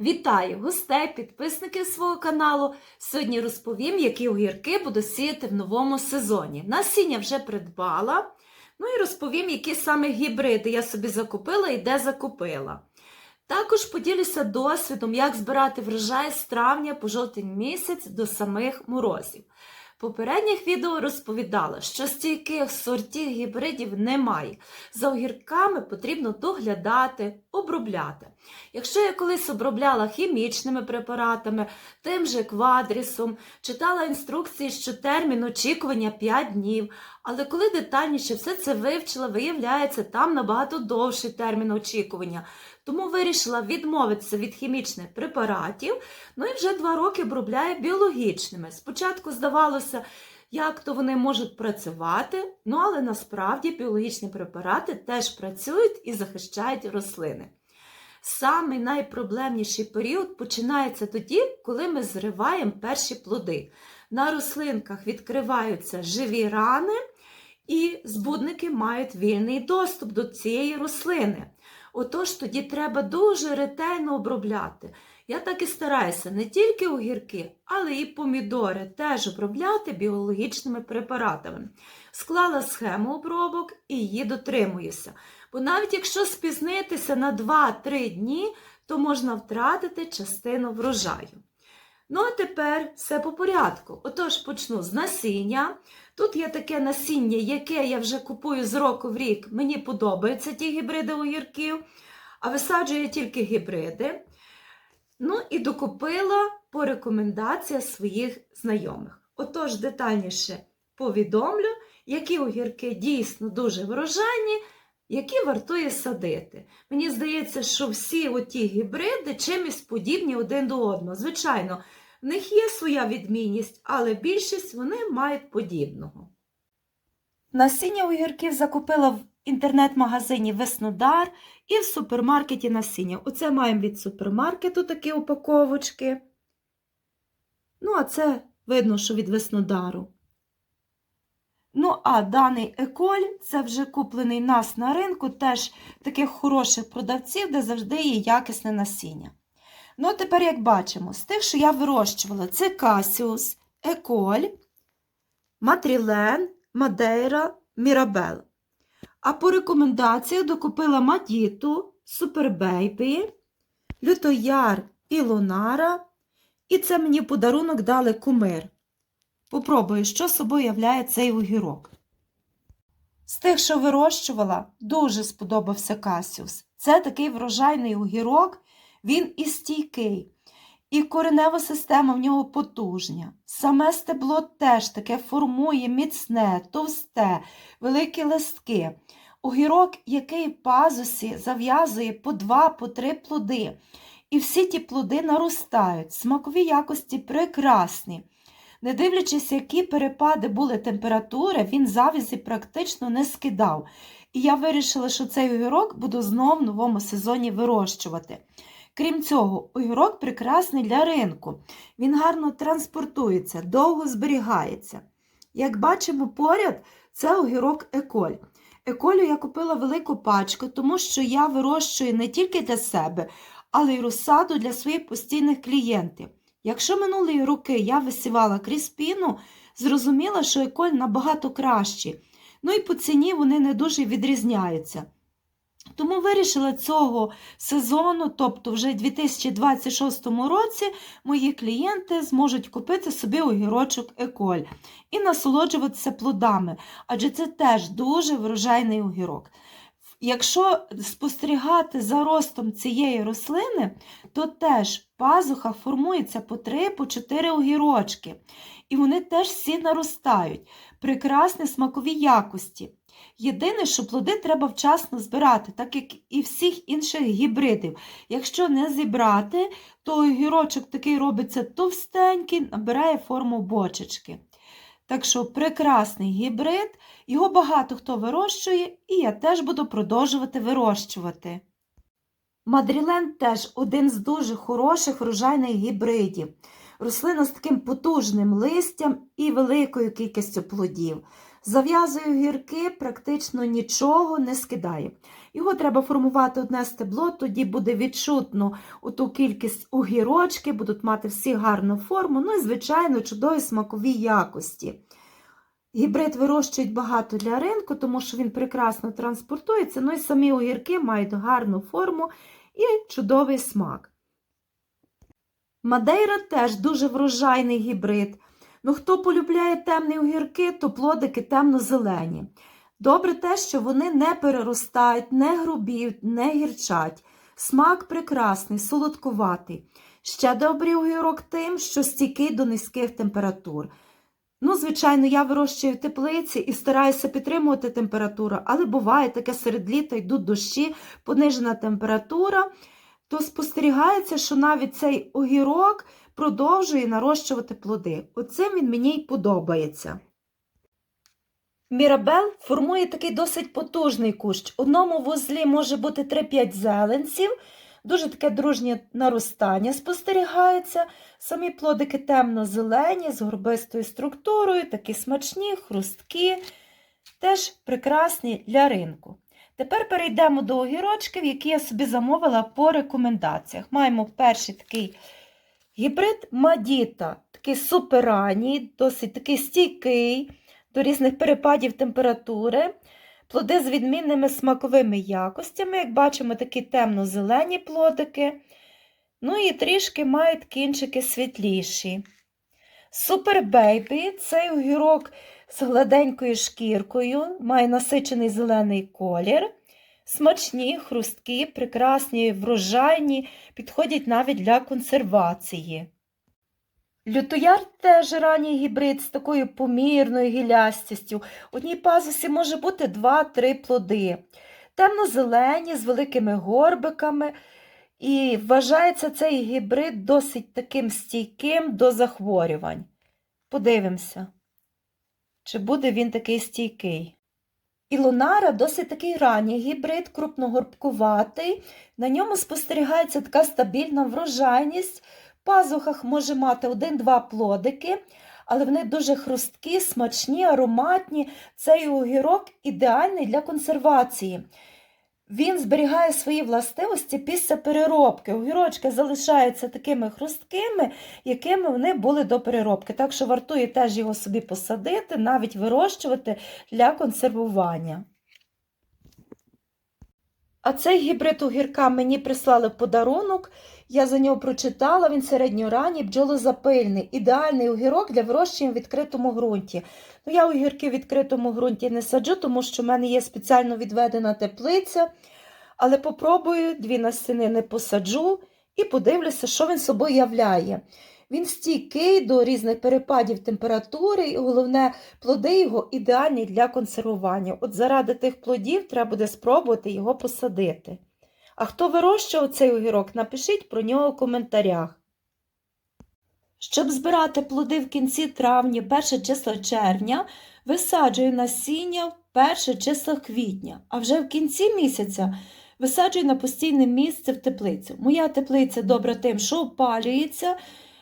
Вітаю гостей, підписників свого каналу. Сьогодні розповім, які огірки буду сіяти в новому сезоні. Насіння вже придбала. Ну і розповім, які саме гібриди я собі закупила і де закупила. Також поділюся досвідом, як збирати врожай з травня по жовтень місяць до самих морозів. Попередніх відео розповідала, що стійких сортів гібридів немає. За огірками потрібно доглядати, обробляти. Якщо я колись обробляла хімічними препаратами, тим же квадрісом, читала інструкції, що термін очікування 5 днів, але коли детальніше все це вивчила, виявляється, там набагато довший термін очікування. Тому вирішила відмовитися від хімічних препаратів, ну і вже два роки обробляю біологічними. Спочатку здавалося, як то вони можуть працювати, ну але насправді біологічні препарати теж працюють і захищають рослини. Самий найпроблемніший період починається тоді, коли ми зриваємо перші плоди. На рослинках відкриваються живі рани, і збудники мають вільний доступ до цієї рослини. Отож, тоді треба дуже ретельно обробляти. Я так і стараюся не тільки огірки, але і помідори теж обробляти біологічними препаратами. Склала схему обробок і її дотримуюся. Бо навіть якщо спізнитися на 2-3 дні, то можна втратити частину врожаю. Ну, а тепер все по порядку. Отож, почну з насіння. Тут є таке насіння, яке я вже купую з року в рік. Мені подобаються ті гібриди огірків, а висаджую тільки гібриди. Ну і докупила по рекомендаціях своїх знайомих. Отож, детальніше повідомлю, які огірки дійсно дуже врожайні, які вартує садити. Мені здається, що всі оті гібриди чимось подібні один до одного. Звичайно, в них є своя відмінність, але більшість вони мають подібного. Насіння огірків закупила в інтернет-магазині Веснодар і в супермаркеті насіння. Оце маємо від супермаркету такі упаковочки. Ну, а це видно, що від Веснодару. Ну, а даний еколь це вже куплений нас на ринку, теж таких хороших продавців, де завжди є якісне насіння. Ну, тепер, як бачимо, з тих, що я вирощувала, це Касіус, Еколь, Матрілен, Мадейра, Мірабел. А по рекомендаціях докупила Мадіту, Супербейбі, Лютояр і Лунара. І це мені подарунок дали кумир. Попробую, що собою являє цей огірок. З тих, що вирощувала, дуже сподобався Касіус. Це такий врожайний огірок, він і стійкий, і коренева система в нього потужня. Саме стебло теж таке формує міцне, товсте, великі листки. Огірок, який в пазусі зав'язує по два, по три плоди. І всі ті плоди наростають, смакові якості прекрасні. Не дивлячись, які перепади були температури, він завязі практично не скидав. І я вирішила, що цей огірок буду знов в новому сезоні вирощувати. Крім цього, огірок прекрасний для ринку. Він гарно транспортується, довго зберігається. Як бачимо поряд, це огірок еколь. Еколю я купила велику пачку, тому що я вирощую не тільки для себе, але й розсаду для своїх постійних клієнтів. Якщо минулі роки я висівала кріспіну, зрозуміла, що еколь набагато кращі. Ну і по ціні вони не дуже відрізняються. Тому вирішила цього сезону, тобто вже в 2026 році, мої клієнти зможуть купити собі огірочок еколь і насолоджуватися плодами, адже це теж дуже врожайний огірок. Якщо спостерігати за ростом цієї рослини, то теж в пазухах формується по 3-4 огірочки. І вони теж всі наростають. Прекрасні смакові якості. Єдине, що плоди треба вчасно збирати, так як і всіх інших гібридів. Якщо не зібрати, то огірочок такий робиться товстенький, набирає форму бочечки. Так що прекрасний гібрид, його багато хто вирощує, і я теж буду продовжувати вирощувати. Мадрілен теж один з дуже хороших врожайних гібридів. Рослина з таким потужним листям і великою кількістю плодів. Зав'язую гірки, практично нічого не скидаю. Його треба формувати одне стебло, тоді буде відчутно ту кількість огірочки, будуть мати всі гарну форму, ну і, звичайно, чудові смакові якості. Гібрид вирощують багато для ринку, тому що він прекрасно транспортується, ну і самі огірки мають гарну форму і чудовий смак. Мадейра теж дуже врожайний гібрид. Ну, хто полюбляє темні огірки, то плодики темно-зелені. Добре те, що вони не переростають, не грубіють, не гірчать. Смак прекрасний, солодкуватий. Ще добрий огірок тим, що стійкий до низьких температур. Ну, звичайно, я вирощую теплиці і стараюся підтримувати температуру, але буває таке серед літа йдуть дощі, понижена температура, то спостерігається, що навіть цей огірок продовжує нарощувати плоди. Оцим він мені й подобається. Мірабел формує такий досить потужний кущ. Одному вузлі може бути 3-5 зеленців, дуже таке дружнє наростання спостерігається. Самі плодики темно-зелені, з горбистою структурою, такі смачні, хрусткі, теж прекрасні для ринку. Тепер перейдемо до огірочків, які я собі замовила по рекомендаціях. Маємо перший такий гібрид Мадіта, такий суперранній, досить такий стійкий до різних перепадів температури. Плоди з відмінними смаковими якостями, як бачимо, такі темно-зелені плодики. Ну і трішки мають кінчики світліші. Супер Бейбі цей огірок з гладенькою шкіркою, має насичений зелений колір. Смачні, хрусткі, прекрасні, врожайні, підходять навіть для консервації. Лютояр теж ранній гібрид з такою помірною гілястістю. Одній пазусі може бути 2-3 плоди. Темно-зелені, з великими горбиками. І вважається цей гібрид досить таким стійким до захворювань. Подивимося, чи буде він такий стійкий. Ілонара досить такий ранній гібрид, крупногорбкуватий. На ньому спостерігається така стабільна врожайність. В пазухах може мати один-два плодики, але вони дуже хрусткі, смачні, ароматні. Цей огірок ідеальний для консервації. Він зберігає свої властивості після переробки. Огірочки залишаються такими хрусткими, якими вони були до переробки. Так що вартує теж його собі посадити, навіть вирощувати для консервування. А цей гібрид огірка мені прислали в подарунок. Я за нього прочитала, він середньоранній, бджолозапильний, ідеальний огірок для вирощення в відкритому ґрунті. Ну, Я огірки в відкритому ґрунті не саджу, тому що в мене є спеціально відведена теплиця. Але попробую, дві насінини посаджу і подивлюся, що він собою являє. Він стійкий до різних перепадів температури, і головне, плоди його ідеальні для консервування. От заради тих плодів треба буде спробувати його посадити. А хто вирощував цей огірок, напишіть про нього в коментарях. Щоб збирати плоди в кінці травня, перше число червня, висаджую насіння в перше число квітня, а вже в кінці місяця висаджую на постійне місце в теплицю. Моя теплиця добра тим, що опалюється,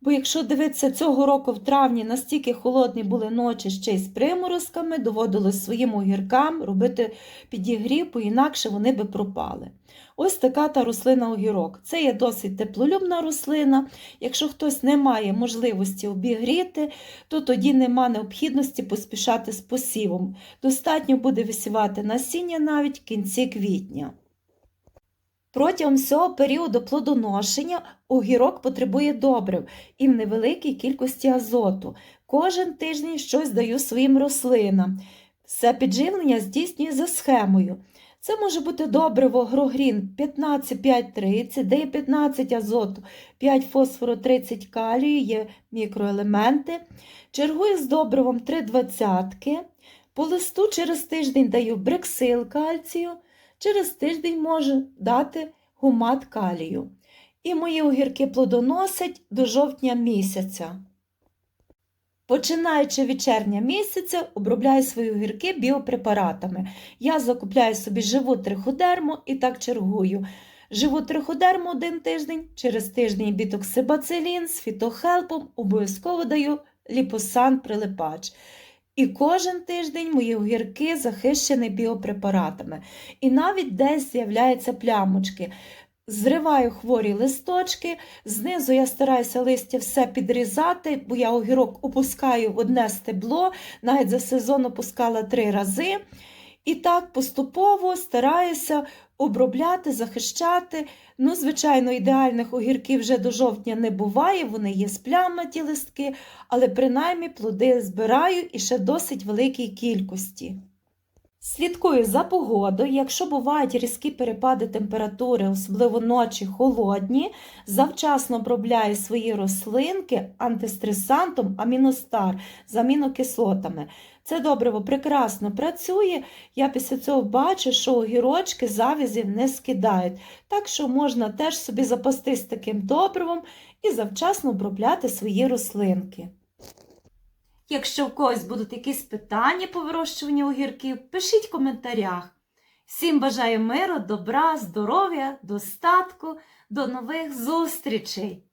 бо якщо дивитися, цього року в травні настільки холодні були ночі ще й з приморозками, доводилось своїм огіркам робити підігрів, бо інакше вони би пропали. Ось така та рослина огірок. Це є досить теплолюбна рослина. Якщо хтось не має можливості обігріти, то тоді нема необхідності поспішати з посівом. Достатньо буде висівати насіння навіть в кінці квітня. Протягом всього періоду плодоношення огірок потребує добрив і в невеликій кількості азоту. Кожен тиждень щось даю своїм рослинам. Все підживлення здійснює за схемою. Це може бути добриво грогрін 15-5-30, де є 15 азоту, 5 фосфору, 30 калію, є мікроелементи. Чергую з добривом 3 двадцятки. По листу через тиждень даю брексил кальцію, через тиждень можу дати гумат калію. І мої огірки плодоносять до жовтня місяця. Починаючи від червня місяця, обробляю свої огірки біопрепаратами. Я закупляю собі живу триходерму і так чергую. Живу триходерму один тиждень, через тиждень бітоксибацилін з фітохелпом, обов'язково даю ліпосан прилипач. І кожен тиждень мої огірки захищені біопрепаратами. І навіть десь з'являються плямочки. Зриваю хворі листочки, знизу я стараюся листя все підрізати, бо я огірок опускаю в одне стебло, навіть за сезон опускала три рази. І так поступово стараюся обробляти, захищати. Ну, звичайно, ідеальних огірків вже до жовтня не буває, вони є спляматі листки, але принаймні плоди збираю і ще досить великій кількості. Слідкую за погодою. Якщо бувають різкі перепади температури, особливо ночі холодні, завчасно обробляю свої рослинки антистресантом аміностар з амінокислотами. Це добриво прекрасно працює. Я після цього бачу, що огірочки завязів не скидають. Так що можна теж собі запастись таким добривом і завчасно обробляти свої рослинки. Якщо в когось будуть якісь питання по вирощуванню огірків, пишіть в коментарях. Всім бажаю миру, добра, здоров'я, достатку, до нових зустрічей!